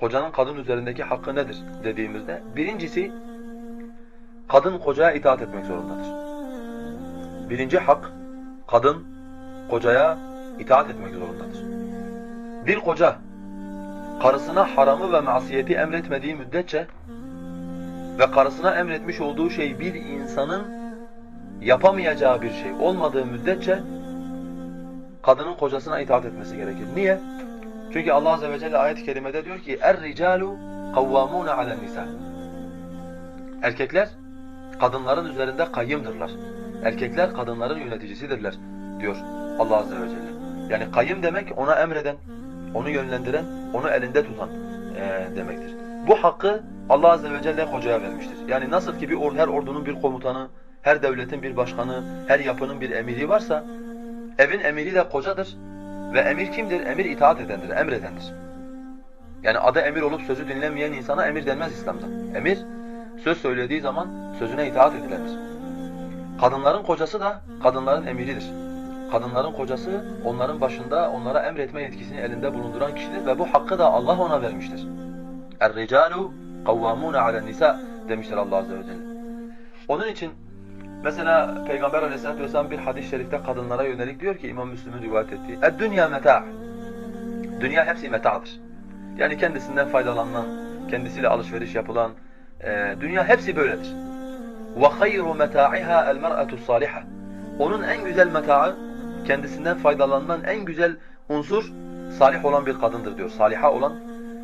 kocanın kadın üzerindeki hakkı nedir dediğimizde birincisi kadın kocaya itaat etmek zorundadır. Birinci hak kadın kocaya itaat etmek zorundadır. Bir koca karısına haramı ve masiyeti emretmediği müddetçe ve karısına emretmiş olduğu şey bir insanın yapamayacağı bir şey olmadığı müddetçe kadının kocasına itaat etmesi gerekir. Niye? Çünkü Allah azze ve celle ayet-i kerimede diyor ki er-ricalu kavvamun nisa. Erkekler kadınların üzerinde kayyımdırlar. Erkekler kadınların yöneticisidirler diyor Allah azze ve celle. Yani kayyım demek ona emreden, onu yönlendiren, onu elinde tutan eee, demektir. Bu hakkı Allah azze ve celle kocaya vermiştir. Yani nasıl ki bir or her ordunun bir komutanı, her devletin bir başkanı, her yapının bir emiri varsa evin emiri de kocadır. Ve emir kimdir? Emir itaat edendir, emredendir. Yani adı emir olup sözü dinlemeyen insana emir denmez İslam'da. Emir, söz söylediği zaman sözüne itaat edilendir. Kadınların kocası da kadınların emiridir. Kadınların kocası onların başında onlara emretme yetkisini elinde bulunduran kişidir ve bu hakkı da Allah ona vermiştir. Er-ricalu kavvamun alen nisa demiştir Allah azze ve celle. Onun için mesela Peygamber Aleyhisselatü vesselam bir hadis-i şerifte kadınlara yönelik diyor ki İmam Müslim'in rivayet ettiği "Ed-dünya meta'." Dünya hepsi meta'dır. Yani kendisinden faydalanılan, kendisiyle alışveriş yapılan e, dünya hepsi böyledir. Hayru meta'iha el-mer'atu saliha. Onun en güzel metaı kendisinden faydalanılan en güzel unsur salih olan bir kadındır diyor. Saliha olan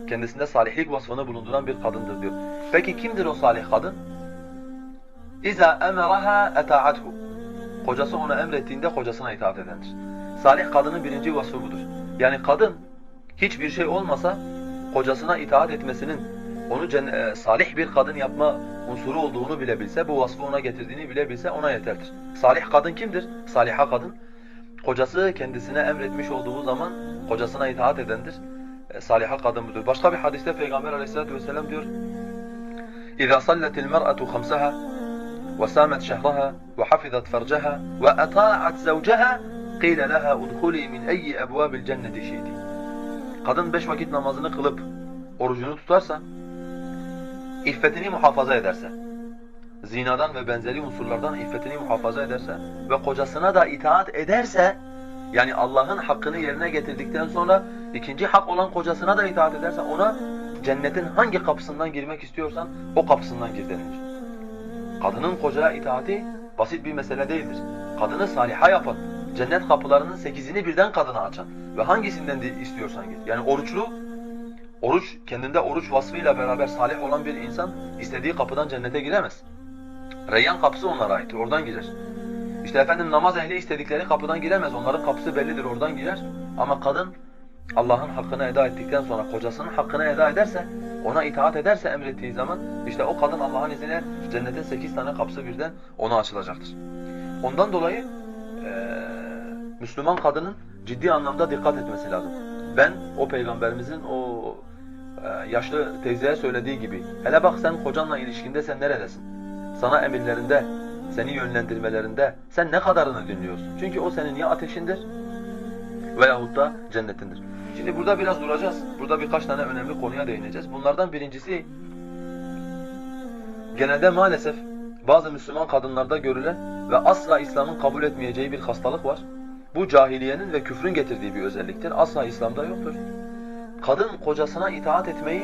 kendisinde salihlik vasfını bulunduran bir kadındır diyor. Peki kimdir o salih kadın? İza emeraha eta'athu. Kocası ona emrettiğinde kocasına itaat edendir. Salih kadının birinci vasfı budur. Yani kadın hiçbir şey olmasa kocasına itaat etmesinin onu e, salih bir kadın yapma unsuru olduğunu bile bilse, bu vasfı ona getirdiğini bile bilse ona yeterdir. Salih kadın kimdir? Saliha kadın. Kocası kendisine emretmiş olduğu zaman kocasına itaat edendir. E, saliha kadın budur. Başka bir hadiste Peygamber aleyhissalatu vesselam diyor. İza salletil mer'atu khamsaha ve hafizat farcaha ve ata'at zawcaha qila laha udkhuli min ayyi ebvabil cenneti şi'ti. Kadın beş vakit namazını kılıp orucunu tutarsa, iffetini muhafaza ederse, zinadan ve benzeri unsurlardan iffetini muhafaza ederse ve kocasına da itaat ederse, yani Allah'ın hakkını yerine getirdikten sonra ikinci hak olan kocasına da itaat ederse ona cennetin hangi kapısından girmek istiyorsan o kapısından gir denilir. Kadının kocaya itaati basit bir mesele değildir. Kadını saliha yapan, cennet kapılarının sekizini birden kadına açan ve hangisinden de istiyorsan git. Yani oruçlu, oruç kendinde oruç vasfıyla beraber salih olan bir insan istediği kapıdan cennete giremez. Reyyan kapısı onlara ait, oradan girer. İşte efendim namaz ehli istedikleri kapıdan giremez, onların kapısı bellidir, oradan girer. Ama kadın Allah'ın hakkını eda ettikten sonra kocasının hakkını eda ederse, ona itaat ederse emrettiği zaman işte o kadın Allah'ın izniyle cennetin sekiz tane kapısı birden ona açılacaktır. Ondan dolayı eee, Müslüman kadının ciddi anlamda dikkat etmesi lazım. Ben o peygamberimizin o eee, yaşlı teyzeye söylediği gibi hele bak sen kocanla ilişkinde sen neredesin? Sana emirlerinde, seni yönlendirmelerinde sen ne kadarını dinliyorsun? Çünkü o senin ya ateşindir veyahut da cennetindir. Şimdi burada biraz duracağız. Burada birkaç tane önemli konuya değineceğiz. Bunlardan birincisi genelde maalesef bazı Müslüman kadınlarda görülen ve asla İslam'ın kabul etmeyeceği bir hastalık var. Bu cahiliyenin ve küfrün getirdiği bir özelliktir. Asla İslam'da yoktur. Kadın kocasına itaat etmeyi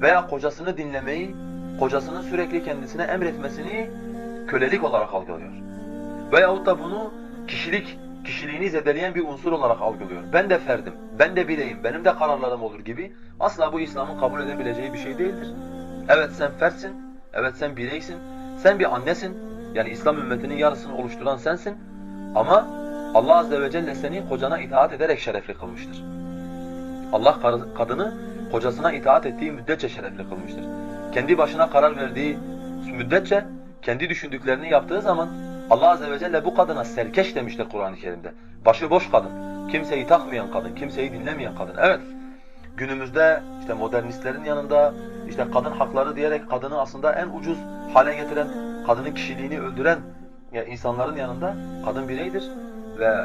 veya kocasını dinlemeyi, kocasının sürekli kendisine emretmesini kölelik olarak algılıyor. Veyahut da bunu kişilik, kişiliğini zedeleyen bir unsur olarak algılıyor. Ben de ferdim, ben de bireyim, benim de kararlarım olur gibi asla bu İslam'ın kabul edebileceği bir şey değildir. Evet sen fertsin, evet sen bireysin, sen bir annesin, yani İslam ümmetinin yarısını oluşturan sensin ama Allah Azze ve Celle seni kocana itaat ederek şerefli kılmıştır. Allah kadını kocasına itaat ettiği müddetçe şerefli kılmıştır. Kendi başına karar verdiği müddetçe, kendi düşündüklerini yaptığı zaman Allah Azze ve Celle bu kadına serkeş demiştir Kur'an-ı Kerim'de. Başıboş kadın, kimseyi takmayan kadın, kimseyi dinlemeyen kadın. Evet, günümüzde işte modernistlerin yanında işte kadın hakları diyerek kadını aslında en ucuz hale getiren, kadının kişiliğini öldüren ya insanların yanında kadın bireydir ve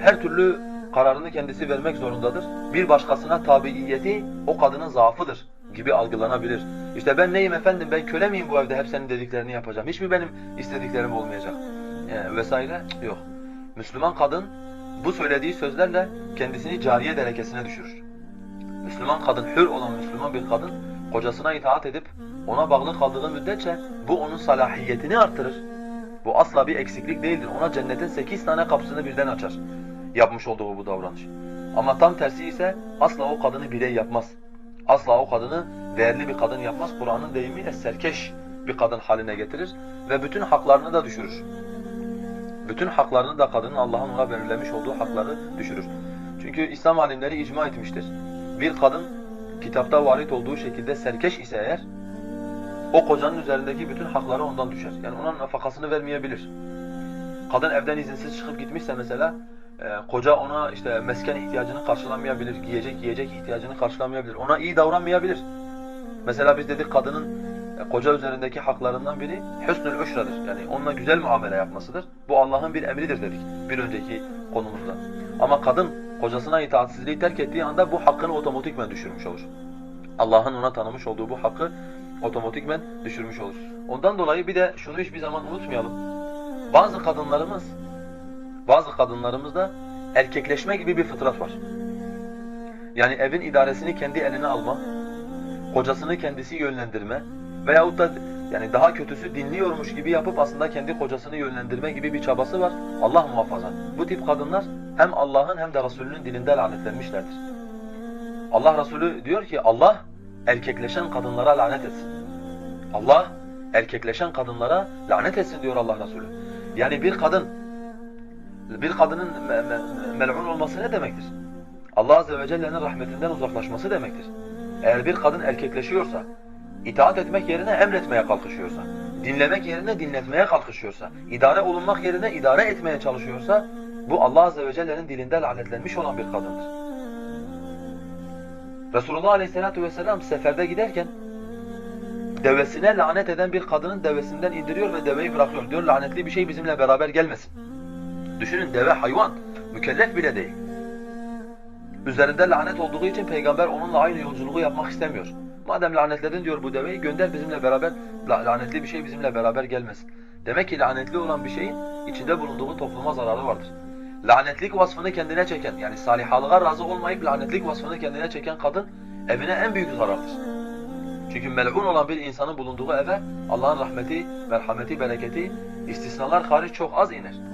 her türlü kararını kendisi vermek zorundadır. Bir başkasına tabiiyeti o kadının zaafıdır gibi algılanabilir. İşte ben neyim efendim ben köle miyim bu evde hep senin dediklerini yapacağım. Hiç mi benim istediklerim olmayacak? Ee, vesaire Cık, yok. Müslüman kadın bu söylediği sözlerle kendisini cariye derekesine düşürür. Müslüman kadın, hür olan Müslüman bir kadın kocasına itaat edip ona bağlı kaldığı müddetçe bu onun salahiyetini artırır. Bu asla bir eksiklik değildir. Ona cennetin sekiz tane kapısını birden açar. Yapmış olduğu bu davranış. Ama tam tersi ise asla o kadını birey yapmaz. Asla o kadını değerli bir kadın yapmaz. Kur'an'ın deyimiyle serkeş bir kadın haline getirir ve bütün haklarını da düşürür. Bütün haklarını da kadının Allah'ın ona belirlemiş olduğu hakları düşürür. Çünkü İslam alimleri icma etmiştir. Bir kadın kitapta varit olduğu şekilde serkeş ise eğer o kocanın üzerindeki bütün hakları ondan düşer. Yani ona nafakasını vermeyebilir. Kadın evden izinsiz çıkıp gitmişse mesela e, koca ona işte mesken ihtiyacını karşılamayabilir, giyecek yiyecek ihtiyacını karşılamayabilir. Ona iyi davranmayabilir. Mesela biz dedik kadının e, koca üzerindeki haklarından biri hüsnül üşradır. Yani onunla güzel muamele yapmasıdır. Bu Allah'ın bir emridir dedik bir önceki konumuzda. Ama kadın kocasına itaatsizliği terk ettiği anda bu hakkını otomatikmen düşürmüş olur. Allah'ın ona tanımış olduğu bu hakkı otomatikmen düşürmüş olur. Ondan dolayı bir de şunu hiçbir zaman unutmayalım. Bazı kadınlarımız, bazı kadınlarımızda erkekleşme gibi bir fıtrat var. Yani evin idaresini kendi eline alma, kocasını kendisi yönlendirme veyahut da yani daha kötüsü dinliyormuş gibi yapıp aslında kendi kocasını yönlendirme gibi bir çabası var. Allah muhafaza. Bu tip kadınlar hem Allah'ın hem de Resulünün dilinde lanetlenmişlerdir. Allah Resulü diyor ki Allah erkekleşen kadınlara lanet etsin. Allah erkekleşen kadınlara lanet etsin diyor Allah Resulü. Yani bir kadın bir kadının me me mel'un olması ne demektir? Allah azze ve celle'nin rahmetinden uzaklaşması demektir. Eğer bir kadın erkekleşiyorsa, itaat etmek yerine emretmeye kalkışıyorsa, dinlemek yerine dinletmeye kalkışıyorsa, idare olunmak yerine idare etmeye çalışıyorsa, bu Allah azze ve celle'nin dilinde lanetlenmiş olan bir kadındır. Resulullah aleyhissalatu vesselam seferde giderken devesine lanet eden bir kadının devesinden indiriyor ve deveyi bırakıyor. Diyor lanetli bir şey bizimle beraber gelmesin. Düşünün deve hayvan, mükellef bile değil. Üzerinde lanet olduğu için peygamber onunla aynı yolculuğu yapmak istemiyor. Madem lanetledin diyor bu deveyi gönder bizimle beraber, lanetli bir şey bizimle beraber gelmesin. Demek ki lanetli olan bir şeyin içinde bulunduğu topluma zararı vardır. Lanetlik vasfını kendine çeken yani salihalığa razı olmayıp lanetlik vasfını kendine çeken kadın evine en büyük zarardır. Çünkü mel'un olan bir insanın bulunduğu eve Allah'ın rahmeti, merhameti, bereketi istisnalar hariç çok az iner.